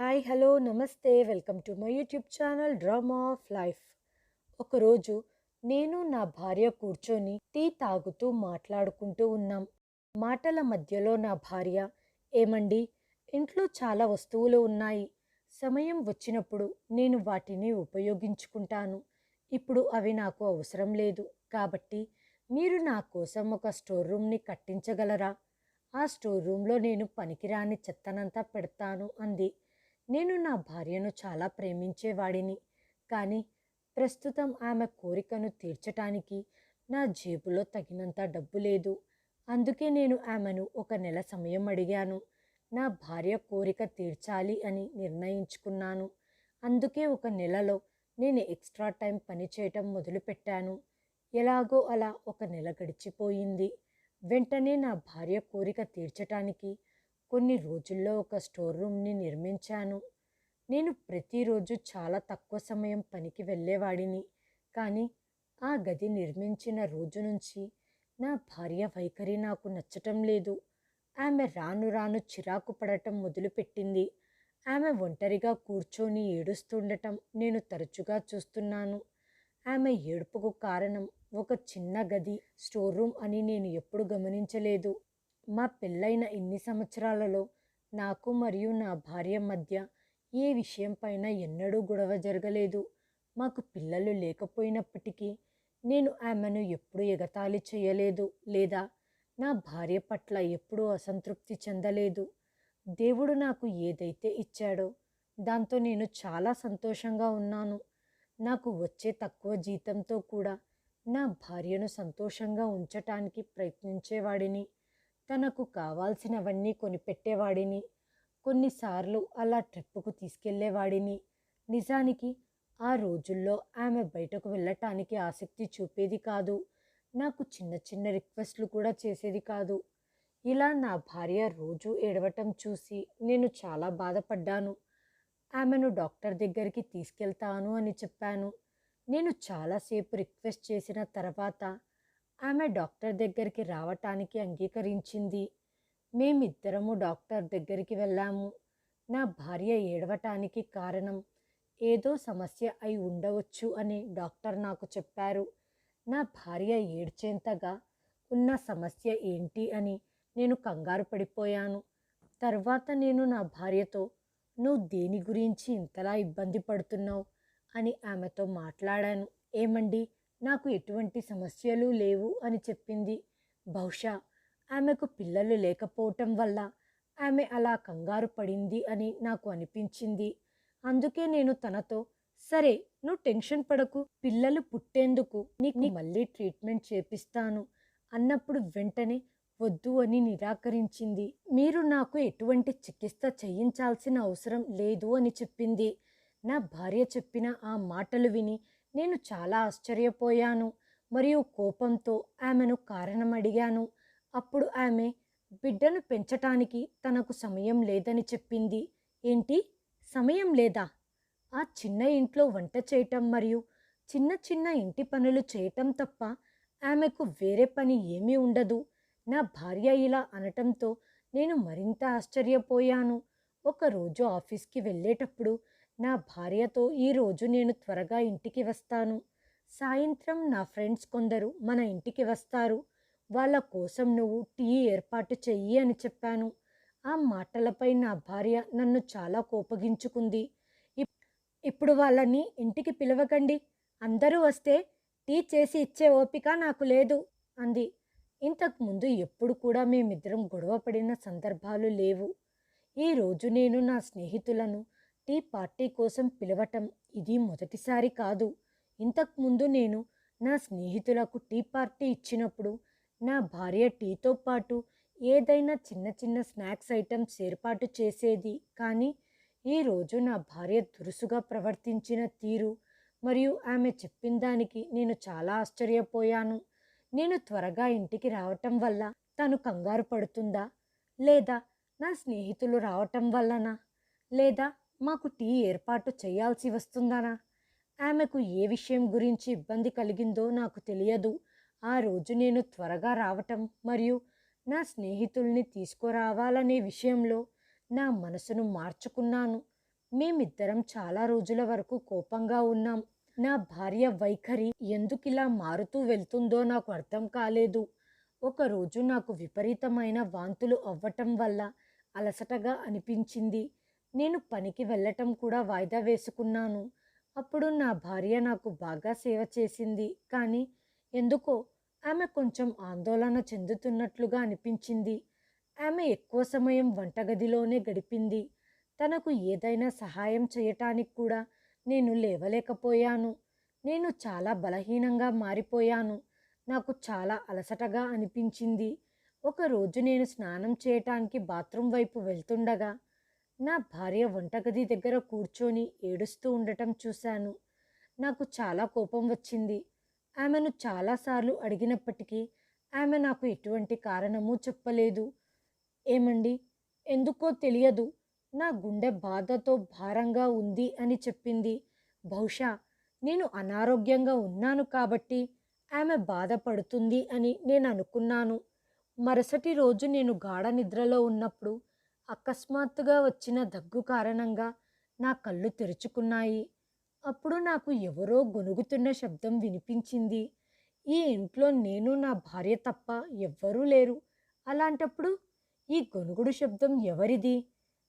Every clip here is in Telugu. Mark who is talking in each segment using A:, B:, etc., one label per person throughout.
A: హాయ్ హలో నమస్తే. Welcome to my YouTube channel drama of life. ఒకరోజు నేను నా భార్య కూర్చొని టీ తాగుతూ మాట్లాడుకుంటూ ఉన్నాం. మాటల మధ్యలో నా భార్య ఏమండి ఇంట్లో చాలా వస్తువులు ఉన్నాయి. సమయం వచ్చినప్పుడు నేను వాటిని ఉపయోగించుకుంటాను. ఇప్పుడు అవి నాకు అవసరం లేదు. కాబట్టి మీరు నా కోసం ఒక స్టోర్ రూమ్ని కట్టించగలరా? ఆ స్టోర్ రూమ్లో నేను పనికిరాని చెత్తనంతా పెడతాను అంది. నేను నా భార్యను చాలా ప్రేమించేవాడిని. కానీ ప్రస్తుతం ఆమె కోరికను తీర్చటానికి నా జేబులో తగినంత డబ్బు లేదు. అందుకే నేను ఆమెను ఒక నెల సమయం అడిగాను. నా భార్య కోరిక తీర్చాలి అని నిర్ణయించుకున్నాను. అందుకే ఒక నెలలో నేను ఎక్స్ట్రా టైం పని చేయటం మొదలుపెట్టాను. ఎలాగో అలా ఒక నెల గడిచిపోయింది. వెంటనే నా భార్య కోరిక తీర్చటానికి కొన్ని రోజుల్లో ఒక స్టోర్ రూమ్ని నిర్మించాను. నేను ప్రతిరోజు చాలా తక్కువ సమయం పనికి వెళ్ళేవాడిని. కానీ ఆ గది నిర్మించిన రోజు నుంచి నా భార్య వైఖరి నాకు నచ్చటం లేదు. ఆమె రాను రాను చిరాకు పడటం మొదలుపెట్టింది. ఆమె ఒంటరిగా కూర్చొని ఏడుస్తుండటం నేను తరచుగా చూస్తున్నాను. ఆమె ఏడుపుకు కారణం ఒక చిన్న గది స్టోర్ రూమ్ అని నేను ఎప్పుడు గమనించలేదు. మా పెళ్ళైన ఇన్ని సంవత్సరాలలో నాకు మరియు నా భార్య మధ్య ఏ విషయం పైన ఎన్నడూ గొడవ జరగలేదు. మాకు పిల్లలు లేకపోయినప్పటికీ నేను ఆమెను ఎప్పుడు ఎగతాళి చేయలేదు లేదా నా భార్య పట్ల ఎప్పుడూ అసంతృప్తి చెందలేదు. దేవుడు నాకు ఏదైతే ఇచ్చాడో దాంతో నేను చాలా సంతోషంగా ఉన్నాను. నాకు వచ్చే తక్కువ జీతంతో కూడా నా భార్యను సంతోషంగా ఉంచటానికి ప్రయత్నించేవాడిని. తనకు కావాల్సినవన్నీ కొనిపెట్టేవాడిని. కొన్నిసార్లు అలా ట్రిప్పుకు తీసుకెళ్ళేవాడిని. నిజానికి ఆ రోజుల్లో ఆమె బయటకు వెళ్ళటానికి ఆసక్తి చూపేది కాదు. నాకు చిన్న చిన్న రిక్వెస్ట్లు కూడా చేసేది కాదు. ఇలా నా భార్య రోజు ఏడవటం చూసి నేను చాలా బాధపడ్డాను. ఆమెను డాక్టర్ దగ్గరికి తీసుకెళ్తాను అని చెప్పాను. నేను చాలాసేపు రిక్వెస్ట్ చేసిన తర్వాత ఆమె డాక్టర్ దగ్గరికి రావటానికి అంగీకరించింది. మేమిద్దరము డాక్టర్ దగ్గరికి వెళ్ళాము. నా భార్య ఏడవటానికి కారణం ఏదో సమస్య అయి ఉండవచ్చు అని డాక్టర్ నాకు చెప్పారు. నా భార్య ఏడ్చేంతగా ఉన్న సమస్య ఏంటి అని నేను కంగారు పడిపోయాను. తర్వాత నేను నా భార్యతో నువ్వు దేని గురించి ఇంతలా ఇబ్బంది పడుతున్నావు? అని ఆమెతో మాట్లాడాను. ఏమండి నాకు ఎటువంటి సమస్యలు లేవు అని చెప్పింది. బహుశా ఆమెకు పిల్లలు లేకపోవటం వల్ల ఆమె అలా కంగారు పడింది అని నాకు అనిపించింది. అందుకే నేను తనతో సరే నువ్వు టెన్షన్ పడకు. పిల్లలు పుట్టేందుకు నీకు మళ్ళీ ట్రీట్మెంట్ చేపిస్తాను అన్నప్పుడు వెంటనే వద్దు అని నిరాకరించింది. మీరు నాకు ఎటువంటి చికిత్స చేయించాల్సిన అవసరం లేదు అని చెప్పింది. నా భార్య చెప్పిన ఆ మాటలు విని నేను చాలా ఆశ్చర్యపోయాను. మరియు కోపంతో ఆమెను కారణం అడిగాను అప్పుడు ఆమె బిడ్డను పెంచటానికి తనకు సమయం లేదని చెప్పింది. ఏంటి? సమయం లేదా? ఆ చిన్న ఇంట్లో వంట చేయటం మరియు చిన్న చిన్న ఇంటి పనులు చేయటం తప్ప ఆమెకు వేరే పని ఏమీ ఉండదు. నా భార్య ఇలా అనటంతో నేను మరింత ఆశ్చర్యపోయాను. ఒకరోజు ఆఫీస్కి వెళ్ళేటప్పుడు నా భార్యతో ఈరోజు నేను త్వరగా ఇంటికి వస్తాను. సాయంత్రం నా ఫ్రెండ్స్ కొందరు మన ఇంటికి వస్తారు. వాళ్ళ కోసం నువ్వు టీ ఏర్పాటు చెయ్యి అని చెప్పాను. ఆ మాటలపై నా భార్య నన్ను చాలా కోపగించుకుంది. ఇప్పుడు వాళ్ళని ఇంటికి పిలవకండి. అందరూ వస్తే టీ చేసి ఇచ్చే ఓపిక నాకు లేదు అంది. ఇంతకు ముందు ఎప్పుడు కూడా మేమిద్దరం గొడవ పడిన సందర్భాలు లేవు. ఈరోజు నేను నా స్నేహితులను టీ పార్టీ కోసం పిలవటం ఇది మొదటిసారి కాదు. ఇంతకుముందు నేను నా స్నేహితులకు టీ పార్టీ ఇచ్చినప్పుడు నా భార్య టీతో పాటు ఏదైనా చిన్న చిన్న స్నాక్స్ ఐటమ్స్ ఏర్పాటు చేసేది. కానీ ఈరోజు నా భార్య దురుసుగా ప్రవర్తించిన తీరు మరియు ఆమె చెప్పిన దానికి నేను చాలా ఆశ్చర్యపోయాను. నేను త్వరగా ఇంటికి రావటం వల్ల తను కంగారు పడుతుందా? లేదా నా స్నేహితులు రావటం వల్లనా? లేదా మాకు టీ ఏర్పాటు చేయాల్సి వస్తుందనా? ఆమెకు ఏ విషయం గురించి ఇబ్బంది కలిగిందో నాకు తెలియదు. ఆ రోజు నేను త్వరగా రావటం మరియు నా స్నేహితుల్ని తీసుకురావాలనే విషయంలో నా మనసును మార్చుకున్నాను. మేమిద్దరం చాలా రోజుల వరకు కోపంగా ఉన్నాం. నా భార్య వైఖరి ఎందుకిలా మారుతూ వెళ్తుందో నాకు అర్థం కాలేదు. ఒకరోజు నాకు విపరీతమైన వాంతులు అవ్వటం వల్ల అలసటగా అనిపించింది. నేను పనికి వెళ్ళటం కూడా వాయిదా వేసుకున్నాను. అప్పుడు నా భార్య నాకు బాగా సేవ చేసింది. కానీ ఎందుకో ఆమె కొంచెం ఆందోళన చెందుతున్నట్లుగా అనిపించింది. ఆమె ఎక్కువ సమయం వంటగదిలోనే గడిపింది. తనకు ఏదైనా సహాయం చేయటానికి కూడా నేను లేవలేకపోయాను. నేను చాలా బలహీనంగా మారిపోయాను. నాకు చాలా అలసటగా అనిపించింది. ఒకరోజు నేను స్నానం చేయటానికి బాత్రూం వైపు వెళ్తుండగా నా భార్య వంటగది దగ్గర కూర్చొని ఏడుస్తూ ఉండటం చూశాను. నాకు చాలా కోపం వచ్చింది. ఆమెను చాలాసార్లు అడిగినప్పటికీ ఆమె నాకు ఎటువంటి కారణమూ చెప్పలేదు. ఏమండి? ఎందుకో తెలియదు. నా గుండె బాధతో భారంగా ఉంది అని చెప్పింది. బహుశా నేను అనారోగ్యంగా ఉన్నాను కాబట్టి ఆమె బాధపడుతుంది అని నేను అనుకున్నాను. మరుసటి రోజు నేను గాఢ నిద్రలో ఉన్నప్పుడు అకస్మాత్తుగా వచ్చిన దగ్గు కారణంగా నా కళ్ళు తెరుచుకున్నాయి. అప్పుడు నాకు ఎవరో గొనుగుతున్న శబ్దం వినిపించింది. ఈ ఇంట్లో నేను నా భార్య తప్ప ఎవ్వరూ లేరు. అలాంటప్పుడు ఈ గొనుగుడు శబ్దం ఎవరిది?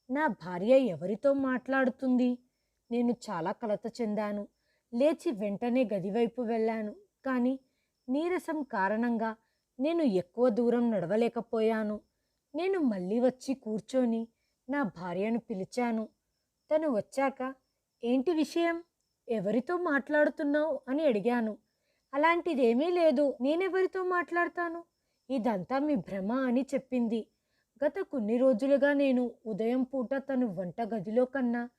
A: నా భార్య ఎవరితో మాట్లాడుతుంది? నేను చాలా కలత చెందాను. లేచి వెంటనే గదివైపు వెళ్ళాను. కానీ నీరసం కారణంగా నేను ఎక్కువ దూరం నడవలేకపోయాను. నేను మళ్ళీ వచ్చి కూర్చొని నా భార్యను పిలిచాను. తను వచ్చాక ఏంటి విషయం? ఎవరితో మాట్లాడుతున్నావు? అని అడిగాను. అలాంటిదేమీ లేదు. నేనెవరితో మాట్లాడతాను? ఇదంతా మీ భ్రమ అని చెప్పింది. గత కొన్ని రోజులుగా నేను ఉదయం పూట తను వంటగదిలో కన్నా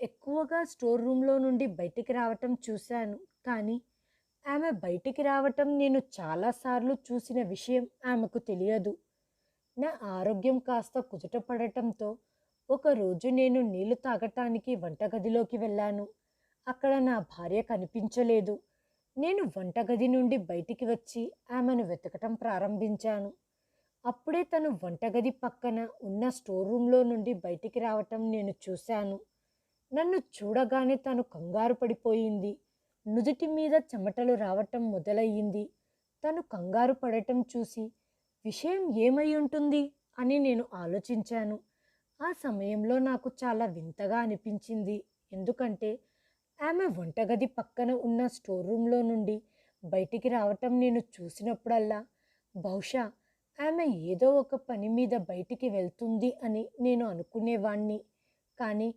A: ఎక్కువగా స్టోర్ రూమ్లో నుండి బయటికి రావటం చూశాను. కానీ ఆమె బయటికి రావటం నేను చాలాసార్లు చూసిన విషయం ఆమెకు తెలియదు. నా ఆరోగ్యం కాస్త కుదుటపడటంతో ఒకరోజు నేను నీళ్ళు తాగటానికి వంటగదిలోకి వెళ్ళాను. అక్కడ నా భార్య కనిపించలేదు. నేను వంటగది నుండి బయటికి వచ్చి ఆమెను వెతకటం ప్రారంభించాను. అప్పుడే తను వంటగది పక్కన ఉన్న స్టోర్ రూమ్లో నుండి బయటికి రావటం నేను చూశాను. నన్ను చూడగానే తను కంగారు పడిపోయింది. నుదుటి మీద చెమటలు రావటం మొదలయ్యింది. తను కంగారు పడటం చూసి విషయం ఏమై ఉంటుంది అని నేను ఆలోచించాను. ఆ సమయంలో నాకు చాలా వింతగా అనిపించింది. ఎందుకంటే ఆమె వంటగది పక్కన ఉన్న స్టోర్ రూమ్లో నుండి బయటికి రావటం నేను చూసినప్పుడల్లా బహుశా ఆమె ఏదో ఒక పని మీద బయటికి వెళ్తుంది అని నేను అనుకునేవాణ్ణి. కానీ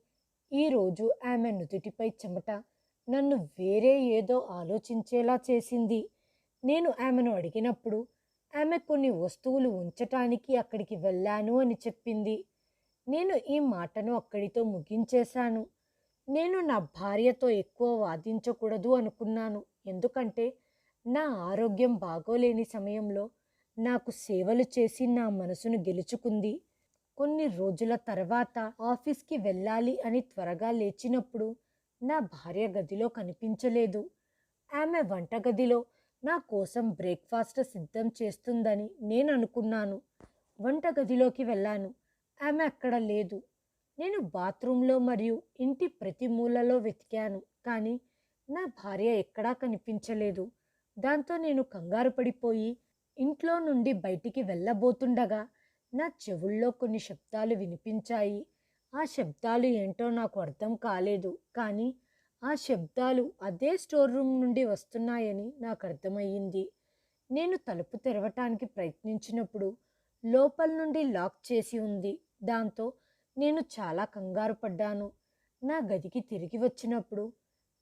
A: ఈరోజు ఆమె నుదుటిపై చెమట నన్ను వేరే ఏదో ఆలోచించేలా చేసింది. నేను ఆమెను అడిగినప్పుడు ఆమె కొన్ని వస్తువులు ఉంచటానికి అక్కడికి వెళ్ళాను అని చెప్పింది. నేను ఈ మాటను అక్కడితో ముగించేశాను. నేను నా భార్యతో ఎక్కువ వాదించకూడదు అనుకున్నాను. ఎందుకంటే నా ఆరోగ్యం బాగోలేని సమయంలో నాకు సేవలు చేసి నా మనసును గెలుచుకుంది. కొన్ని రోజుల తర్వాత ఆఫీస్కి వెళ్ళాలి అని త్వరగా లేచినప్పుడు నా భార్య గదిలో కనిపించలేదు. ఆమె వంటగదిలో నా కోసం బ్రేక్ఫాస్ట్ సిద్ధం చేస్తుందని నేను అనుకున్నాను వంటగదిలోకి వెళ్ళాను. ఆమె అక్కడ లేదు. నేను బాత్రూంలో మరియు ఇంటి ప్రతి మూలలో వెతికాను కానీ నా భార్య ఎక్కడా కనిపించలేదు. దాంతో నేను కంగారు పడిపోయి ఇంట్లో నుండి బయటికి వెళ్ళబోతుండగా నా చెవుల్లో కొన్ని శబ్దాలు వినిపించాయి. ఆ శబ్దాలు ఏంటో నాకు అర్థం కాలేదు కానీ ఆ శబ్దాలు అదే స్టోర్ రూమ్ నుండి వస్తున్నాయని నాకు అర్థమయ్యింది నేను తలుపు తెరవటానికి ప్రయత్నించినప్పుడు లోపల నుండి లాక్ చేసి ఉంది. దాంతో నేను చాలా కంగారు పడ్డాను. నా గదికి తిరిగి వచ్చినప్పుడు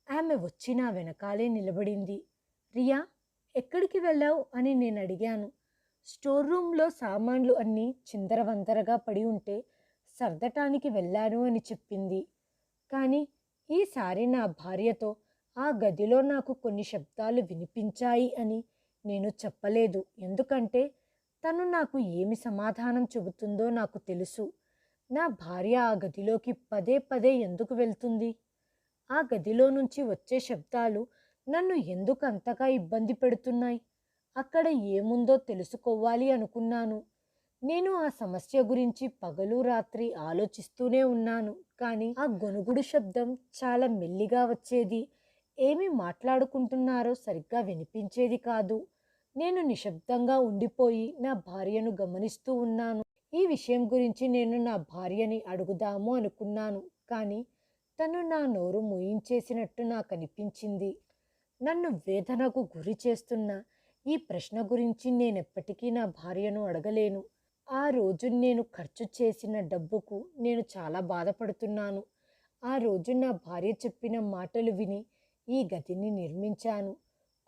A: ఆమె వచ్చి నా వెనకాలే నిలబడింది. రియా ఎక్కడికి వెళ్ళావు? అని నేను అడిగాను. స్టోర్ రూమ్లో సామాన్లు అన్నీ చిందరవందరగా పడి ఉంటే సర్దటానికి వెళ్ళాను అని చెప్పింది. కానీ ఈసారి నా భార్యతో ఆ గదిలో నాకు కొన్ని శబ్దాలు వినిపించాయి అని నేను చెప్పలేదు. ఎందుకంటే తను నాకు ఏమి సమాధానం చెబుతుందో నాకు తెలుసు. నా భార్య ఆ గదిలోకి పదే పదే ఎందుకు వెళ్తుంది? ఆ గదిలో నుంచి వచ్చే శబ్దాలు నన్ను ఎందుకు అంతగా ఇబ్బంది పెడుతున్నాయి? అక్కడ ఏముందో తెలుసుకోవాలి అనుకున్నాను. నేను ఆ సమస్య గురించి పగలు రాత్రి ఆలోచిస్తూనే ఉన్నాను. కానీ ఆ గొనుగుడు శబ్దం చాలా మెల్లిగా వచ్చేది. ఏమి మాట్లాడుకుంటున్నారో సరిగ్గా వినిపించేది కాదు. నేను నిశ్శబ్దంగా ఉండిపోయి నా భార్యను గమనిస్తూ ఉన్నాను. ఈ విషయం గురించి నేను నా భార్యని అడుగుదాము అనుకున్నాను. కానీ తను నా నోరు మూయించేసినట్టు నాకు అనిపించింది. నన్ను వేదనకు గురి చేస్తున్న ఈ ప్రశ్న గురించి నేనెప్పటికీ నా భార్యను అడగలేను. ఆ రోజు నేను ఖర్చు చేసిన డబ్బుకు నేను చాలా బాధపడుతున్నాను. ఆ రోజు నా భార్య చెప్పిన మాటలు విని ఈ గదిని నిర్మించాను.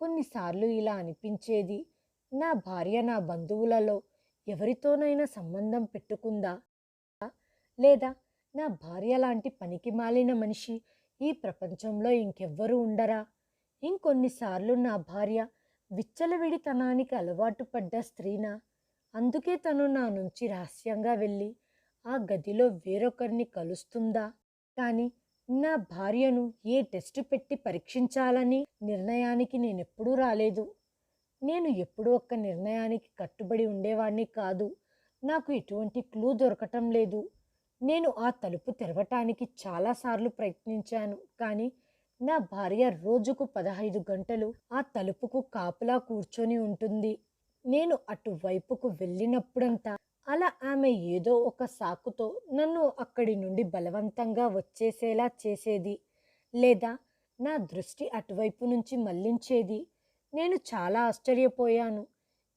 A: కొన్నిసార్లు ఇలా అనిపించేది నా భార్య నా బంధువులలో ఎవరితోనైనా సంబంధం పెట్టుకుందా? లేదా నా భార్య లాంటి పనికి మాలిన మనిషి ఈ ప్రపంచంలో ఇంకెవ్వరూ ఉండరా? ఇంకొన్నిసార్లు నా భార్య విచ్చలవిడితనానికి అలవాటు పడ్డ స్త్రీనా? అందుకే తను నా నుంచి రహస్యంగా వెళ్ళి ఆ గదిలో వేరొకరిని కలుస్తుందా? కానీ నా భార్యను ఏ టెస్టు పెట్టి పరీక్షించాలని నిర్ణయానికి నేనెప్పుడూ రాలేదు. నేను ఎప్పుడూ ఒక్క నిర్ణయానికి కట్టుబడి ఉండేవాడిని కాదు. నాకు ఎటువంటి క్లూ దొరకటం లేదు. నేను ఆ తలుపు తెరవటానికి చాలాసార్లు ప్రయత్నించాను. కానీ నా భార్య రోజుకు పదహైదు గంటలు ఆ తలుపుకు కాపులా కూర్చొని ఉంటుంది. నేను అటువైపుకు వెళ్ళినప్పుడంతా అలా ఆమె ఏదో ఒక సాకుతో నన్ను అక్కడి నుండి బలవంతంగా వచ్చేసేలా చేసేది. లేదా నా దృష్టి అటువైపు నుంచి మళ్ళించేది. నేను చాలా ఆశ్చర్యపోయాను.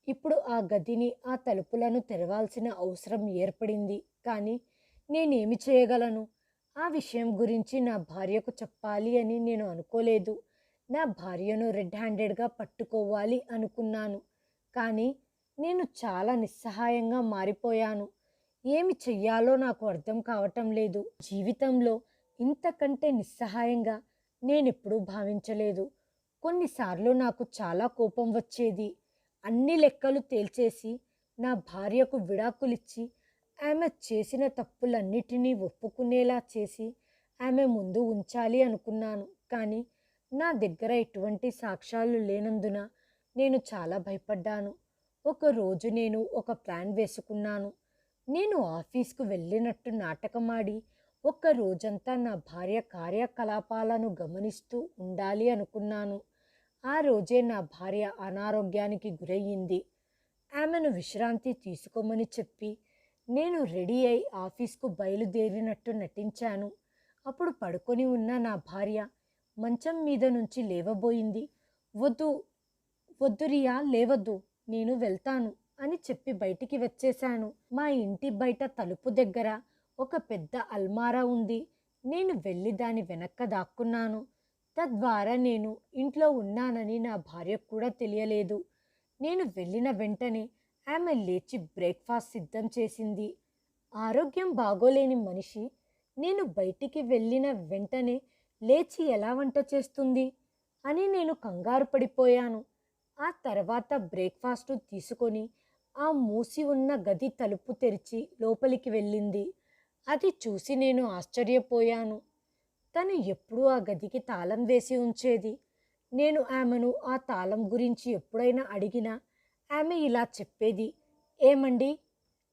A: ఇప్పుడు ఆ గదిని ఆ తలుపులను తెరవాల్సిన అవసరం ఏర్పడింది. కానీ నేనేమి చేయగలను? ఆ విషయం గురించి నా భార్యకు చెప్పాలి అని నేను అనుకోలేదు. నా భార్యను రెడ్ హ్యాండెడ్గా పట్టుకోవాలి అనుకున్నాను. కానీ నేను చాలా నిస్సహాయంగా మారిపోయాను. ఏమి చెయ్యాలో నాకు అర్థం కావటం లేదు. జీవితంలో ఇంతకంటే నిస్సహాయంగా నేనెప్పుడూ భావించలేదు. కొన్నిసార్లు నాకు చాలా కోపం వచ్చేది. అన్ని లెక్కలు తేల్చేసి నా భార్యకు విడాకులిచ్చి ఆమె చేసిన తప్పులన్నిటినీ ఒప్పుకునేలా చేసి ఆమె ముందు ఉంచాలి అనుకున్నాను. కానీ నా దగ్గర ఎటువంటి సాక్ష్యాలు లేనందున నేను చాలా భయపడ్డాను. ఒకరోజు నేను ఒక ప్లాన్ వేసుకున్నాను. నేను ఆఫీస్కు వెళ్ళినట్టు నాటకమాడి ఒక్క రోజంతా నా భార్య కార్యకలాపాలను గమనిస్తూ ఉండాలి అనుకున్నాను. ఆ రోజే నా భార్య అనారోగ్యానికి గురయ్యింది ఆమెను విశ్రాంతి తీసుకోమని చెప్పి నేను రెడీ అయి ఆఫీస్కు బయలుదేరినట్టు నటించాను. అప్పుడు పడుకొని ఉన్న నా భార్య మంచం మీద నుంచి లేవబోయింది. వద్దు వద్దు రియా లేవద్దు నేను వెళ్తాను అని చెప్పి బయటికి వచ్చేశాను. మా ఇంటి బయట తలుపు దగ్గర ఒక పెద్ద అల్మారా ఉంది. నేను వెళ్ళి దాని వెనక్క దాక్కున్నాను. తద్వారా నేను ఇంట్లో ఉన్నానని నా భార్యకు కూడా తెలియలేదు. నేను వెళ్ళిన వెంటనే ఆమె లేచి బ్రేక్ఫాస్ట్ సిద్ధం చేసింది. ఆరోగ్యం బాగోలేని మనిషి నేను బయటికి వెళ్ళిన వెంటనే లేచి ఎలా వంట చేస్తుంది అని నేను కంగారు పడిపోయాను. ఆ తర్వాత బ్రేక్ఫాస్ట్ తీసుకొని ఆ మూసి ఉన్న గది తలుపు తెరిచి లోపలికి వెళ్ళింది. అది చూసి నేను ఆశ్చర్యపోయాను. తను ఎప్పుడూ ఆ గదికి తాళం వేసి ఉంచేది. నేను ఆమెను ఆ తాళం గురించి ఎప్పుడైనా అడిగినా ఆమె ఇలా చెప్పేది ఏమండి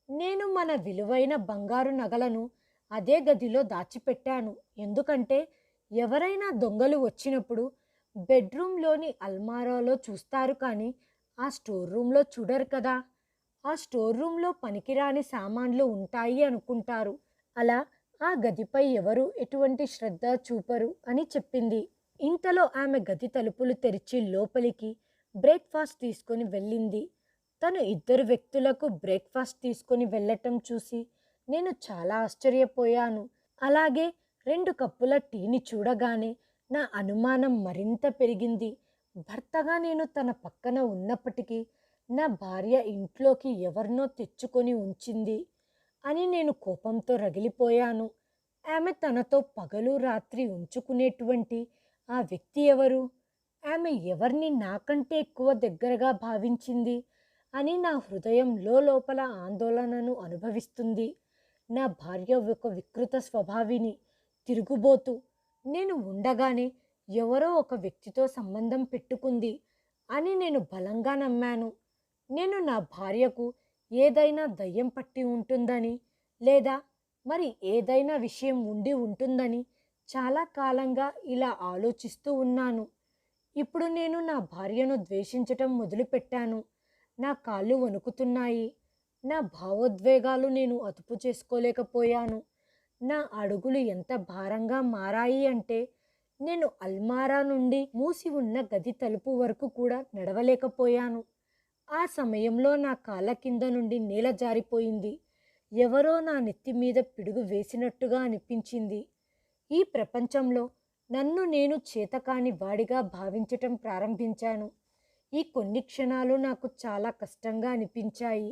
A: నేను మన విలువైన బంగారు నగలను అదే గదిలో దాచిపెట్టాను. ఎందుకంటే ఎవరైనా దొంగలు వచ్చినప్పుడు బెడ్రూమ్లోని అల్మారాలో చూస్తారు కానీ ఆ స్టోర్ రూమ్లో చూడరు కదా. ఆ స్టోర్ రూమ్లో పనికిరాని సామాన్లు ఉంటాయి అనుకుంటారు. అలా ఆ గదిపై ఎవరు ఎటువంటి శ్రద్ధ చూపరు అని చెప్పింది. ఇంతలో ఆమె గది తలుపులు తెరిచి లోపలికి బ్రేక్ఫాస్ట్ తీసుకొని వెళ్ళింది. తను ఇద్దరు వ్యక్తులకు బ్రేక్ఫాస్ట్ తీసుకొని వెళ్ళటం చూసి నేను చాలా ఆశ్చర్యపోయాను. అలాగే రెండు కప్పుల టీని చూడగానే నా అనుమానం మరింత పెరిగింది. భర్తగా నేను తన పక్కన ఉన్నప్పటికీ నా భార్య ఇంట్లోకి ఎవరినో తెచ్చుకొని ఉంచింది అని నేను కోపంతో రగిలిపోయాను. ఆమె తనతో పగలు రాత్రి ఉంచుకునేటువంటి ఆ వ్యక్తి ఎవరు? ఆమె ఎవరిని నాకంటే ఎక్కువ దగ్గరగా భావించింది అని నా హృదయం లోపల ఆందోళనను అనుభవిస్తుంది. నా భార్య ఒక వికృత స్వభావిని తిరుగుబోతూ నేను ఉండగానే ఎవరో ఒక వ్యక్తితో సంబంధం పెట్టుకుంది అని నేను బలంగా నమ్మాను. నేను నా భార్యకు ఏదైనా దయ్యం పట్టి ఉంటుందని లేదా మరి ఏదైనా విషయం ఉండి ఉంటుందని చాలా కాలంగా ఇలా ఆలోచిస్తూ ఉన్నాను. ఇప్పుడు నేను నా భార్యను ద్వేషించటం మొదలుపెట్టాను. నా కాళ్ళు వణుకుతున్నాయి. నా భావోద్వేగాలు నేను అదుపు చేసుకోలేకపోయాను. నా అడుగులు ఎంత భారంగా మారాయి అంటే నేను అల్మారా నుండి మూసి ఉన్న గది తలుపు వరకు కూడా నడవలేకపోయాను. ఆ సమయంలో నా కాళ్ళ కింద నుండి నేల జారిపోయింది. ఎవరో నా నెత్తి మీద పిడుగు వేసినట్టుగా అనిపించింది. ఈ ప్రపంచంలో నన్ను నేను చేతకాని వాడిగా భావించటం ప్రారంభించాను. ఈ కొన్ని క్షణాలు నాకు చాలా కష్టంగా అనిపించాయి.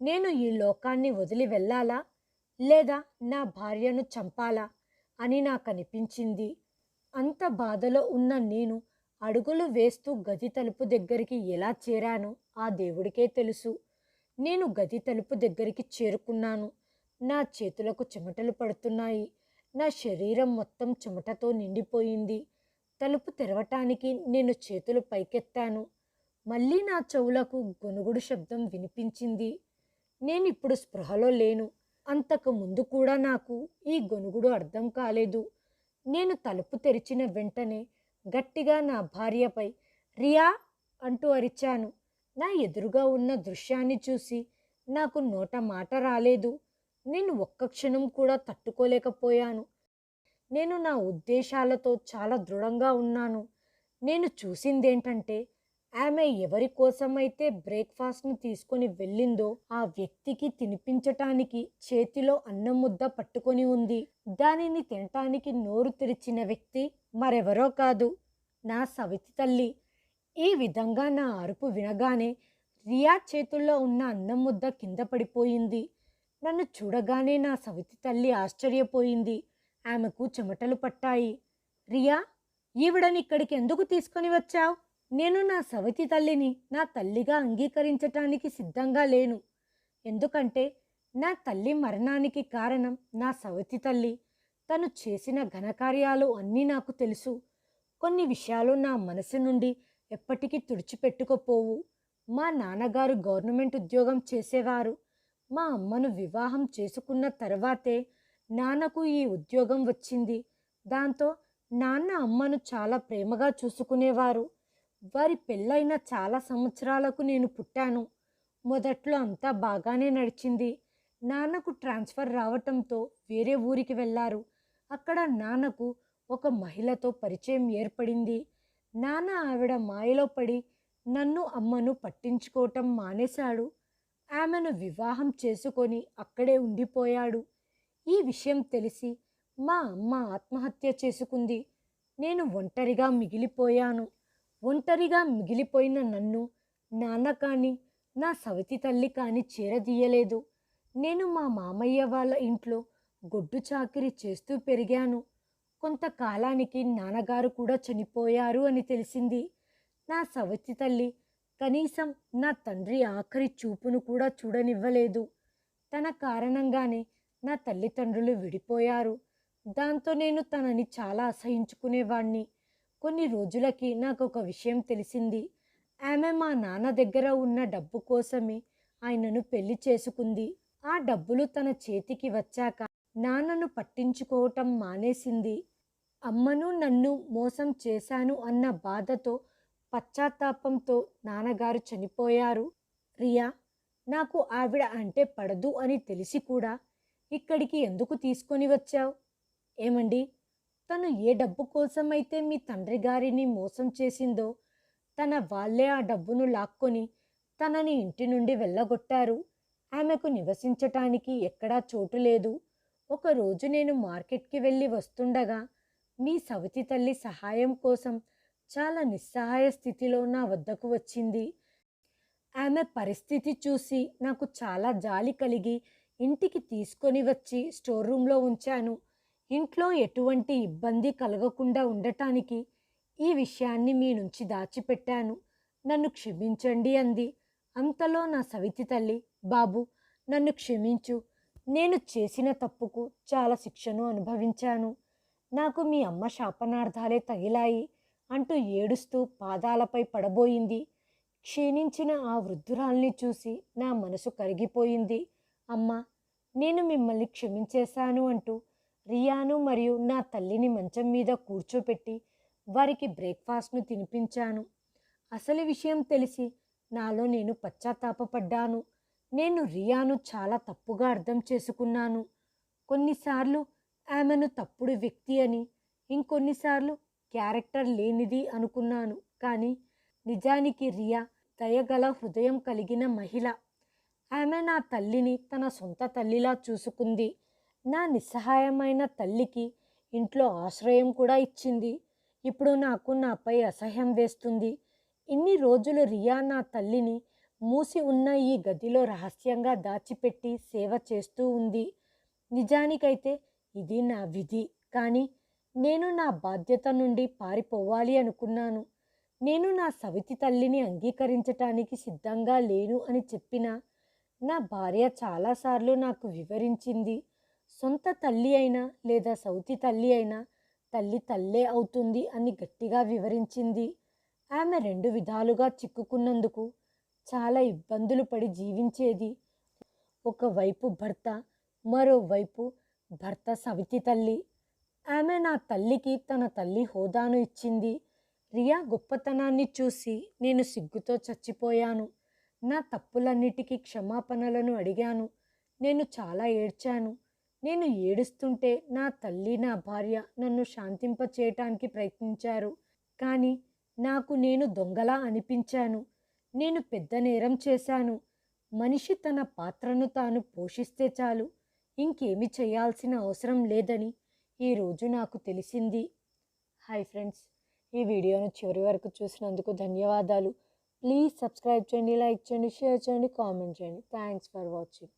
A: నేను ఈ లోకాన్ని వదిలి వెళ్ళాలా? లేదా నా భార్యను చంపాలా అని నాకు అనిపించింది అంత బాధలో ఉన్న నేను అడుగులు వేస్తూ గది తలుపు దగ్గరికి ఎలా చేరానో ఆ దేవుడికే తెలుసు. నేను గది తలుపు దగ్గరికి చేరుకున్నాను. నా చేతులకు చెమటలు పడుతున్నాయి. నా శరీరం మొత్తం చెమటతో నిండిపోయింది. తలుపు తెరవటానికి నేను చేతులు పైకెత్తాను. మళ్ళీ నా చెవులకు గొనుగుడు శబ్దం వినిపించింది. నేను ఇప్పుడు స్పృహలో లేను. అంతకు ముందు కూడా నాకు ఈ గొనుగుడు అర్థం కాలేదు. నేను తలుపు తెరిచిన వెంటనే గట్టిగా నా భార్యపై రియా అంటూ అరిచాను. నా ఎదురుగా ఉన్న దృశ్యాన్ని చూసి నాకు నోట మాట రాలేదు. నేను ఒక్క క్షణం కూడా తట్టుకోలేకపోయాను. నేను నా ఉద్దేశాలతో చాలా దృఢంగా ఉన్నాను. నేను చూసిందేంటంటే ఆమె ఎవరి కోసమైతే బ్రేక్ఫాస్ట్ని తీసుకొని వెళ్ళిందో ఆ వ్యక్తికి తినిపించటానికి చేతిలో అన్నం ముద్ద పట్టుకొని ఉంది. దానిని తినటానికి నోరు తెరిచిన వ్యక్తి మరెవరో కాదు. నా సవితి తల్లి. ఈ విధంగా నా అరుపు వినగానే రియా చేతుల్లో ఉన్న అన్నం ముద్ద కింద పడిపోయింది. నన్ను చూడగానే నా సవితి తల్లి ఆశ్చర్యపోయింది. ఆమెకు చెమటలు పట్టాయి. రియా ఈవిడని ఇక్కడికి ఎందుకు తీసుకొని వచ్చావు? నేను నా సవతి తల్లిని నా తల్లిగా అంగీకరించటానికి సిద్ధంగా లేను. ఎందుకంటే నా తల్లి మరణానికి కారణం నా సవతి తల్లి. తను చేసిన ఘనకార్యాలు అన్నీ నాకు తెలుసు. కొన్ని విషయాలు నా మనసు నుండి ఎప్పటికీ తుడిచిపెట్టుకోపోవు. మా నాన్నగారు గవర్నమెంట్ ఉద్యోగం చేసేవారు. మా అమ్మను వివాహం చేసుకున్న తర్వాతే నాన్నకు ఈ ఉద్యోగం వచ్చింది. దాంతో నాన్న అమ్మను చాలా ప్రేమగా చూసుకునేవారు. వారి పెళ్ళైన చాలా సంవత్సరాలకు నేను పుట్టాను. మొదట్లో అంతా బాగానే నడిచింది. నాన్నకు ట్రాన్స్ఫర్ రావటంతో వేరే ఊరికి వెళ్ళారు అక్కడ నాన్నకు ఒక మహిళతో పరిచయం ఏర్పడింది. నాన్న ఆవిడ మాయలో పడి నన్ను అమ్మను పట్టించుకోవటం మానేశాడు. ఆమెను వివాహం చేసుకొని అక్కడే ఉండిపోయాడు. ఈ విషయం తెలిసి మా అమ్మ ఆత్మహత్య చేసుకుంది. నేను ఒంటరిగా మిగిలిపోయాను. ఒంటరిగా మిగిలిపోయిన నన్ను నాన్న కానీ నా సవతి తల్లి కానీ చేరదీయలేదు. నేను మా మామయ్య వాళ్ళ ఇంట్లో గొడ్డు చాకిరి చేస్తూ పెరిగాను. కొంతకాలానికి నాన్నగారు కూడా చనిపోయారు అని తెలిసింది. నా సవతి తల్లి కనీసం నా తండ్రి ఆఖరి చూపును కూడా చూడనివ్వలేదు. తన కారణంగానే నా తల్లిదండ్రులు విడిపోయారు. దాంతో నేను తనని చాలా అసహించుకునేవాణ్ణి. కొన్ని రోజులకి నాకు ఒక విషయం తెలిసింది. ఆమె మా నాన్న దగ్గర ఉన్న డబ్బు కోసమే ఆయనను పెళ్ళి చేసుకుంది. ఆ డబ్బులు తన చేతికి వచ్చాక నాన్నను పట్టించుకోవటం మానేసింది. అమ్మను నన్ను మోసం చేశాను అన్న బాధతో పశ్చాత్తాపంతో నాన్నగారు చనిపోయారు. రియా నాకు ఆవిడ అంటే పడదు అని తెలిసి కూడా ఇక్కడికి ఎందుకు తీసుకొని వచ్చావు? ఏమండి? తను ఏ డబ్బు కోసమైతే మీ తండ్రి గారిని మోసం చేసిందో తన వాళ్ళే ఆ డబ్బును లాక్కొని తనని ఇంటి నుండి వెళ్ళగొట్టారు. ఆమెకు నివసించటానికి ఎక్కడా చోటు లేదు. ఒకరోజు నేను మార్కెట్కి వెళ్ళి వస్తుండగా మీ సవతి తల్లి సహాయం కోసం చాలా నిస్సహాయ స్థితిలో నా వద్దకు వచ్చింది. ఆమె పరిస్థితి చూసి నాకు చాలా జాలి కలిగి ఇంటికి తీసుకొని వచ్చి స్టోర్ రూమ్లో ఉంచాను. ఇంట్లో ఎటువంటి ఇబ్బంది కలగకుండా ఉండటానికి ఈ విషయాన్ని మీ నుంచి దాచిపెట్టాను. నన్ను క్షమించండి అంది. అంతలో నా సవితి తల్లి బాబు నన్ను క్షమించు. నేను చేసిన తప్పుకు చాలా శిక్షను అనుభవించాను. నాకు మీ అమ్మ శాపనార్థాలే తగిలాయి అంటూ ఏడుస్తూ పాదాలపై పడబోయింది. క్షీణించిన ఆ వృద్ధురాల్ని చూసి నా మనసు కరిగిపోయింది. అమ్మ నేను మిమ్మల్ని క్షమించేశాను అంటూ రియాను మరియు నా తల్లిని మంచం మీద కూర్చోపెట్టి వారికి బ్రేక్ఫాస్ట్ను తినిపించాను. అసలు విషయం తెలిసి నాలో నేను పశ్చాత్తాపపడ్డాను. నేను రియాను చాలా తప్పుగా అర్థం చేసుకున్నాను. కొన్నిసార్లు ఆమెను తప్పుడు వ్యక్తి అని ఇంకొన్నిసార్లు క్యారెక్టర్ లేనిది అనుకున్నాను. కానీ నిజానికి రియా దయగల హృదయం కలిగిన మహిళ. ఆమె నా తల్లిని తన సొంత తల్లిలా చూసుకుంది. నా నిస్సహాయమైన తల్లికి ఇంట్లో ఆశ్రయం కూడా ఇచ్చింది. ఇప్పుడు నాకు నాపై అసహ్యం వేస్తుంది. ఇన్ని రోజులు రియా నా తల్లిని మూసి ఉన్న ఈ గదిలో రహస్యంగా దాచిపెట్టి సేవ చేస్తూ ఉంది. నిజానికైతే ఇది నా విధి. కానీ నేను నా బాధ్యత నుండి పారిపోవాలి అనుకున్నాను. నేను నా సవితి తల్లిని అంగీకరించటానికి సిద్ధంగా లేను అని చెప్పిన నా భార్య చాలాసార్లు నాకు వివరించింది. సొంత తల్లి అయినా లేదా సౌతి తల్లి అయినా తల్లి తల్లే అవుతుంది అని గట్టిగా వివరించింది. ఆమె రెండు విధాలుగా చిక్కుకున్నందుకు చాలా ఇబ్బందులు పడి జీవించేది. ఒకవైపు భర్త మరోవైపు భర్త సవితి తల్లి. ఆమె నా తల్లికి తన తల్లి హోదాను ఇచ్చింది. రియా గొప్పతనాన్ని చూసి నేను సిగ్గుతో చచ్చిపోయాను. నా తప్పులన్నిటికీ క్షమాపణలను అడిగాను. నేను చాలా ఏడ్చాను. నేను ఏడుస్తుంటే నా తల్లి నా భార్య నన్ను శాంతింప చేయటానికి ప్రయత్నించారు. కానీ నాకు నేను దొంగలా అనిపించాను. నేను పెద్ద నేరం చేశాను. మనిషి తన పాత్రను తాను పోషిస్తే చాలు. ఇంకేమి చేయాల్సిన అవసరం లేదని ఈరోజు నాకు తెలిసింది. హాయ్ ఫ్రెండ్స్ ఈ వీడియోను చివరి వరకు చూసినందుకు ధన్యవాదాలు. ప్లీజ్ సబ్స్క్రైబ్ చేయండి లైక్ చేయండి షేర్ చేయండి కామెంట్ చేయండి. Thanks for watching.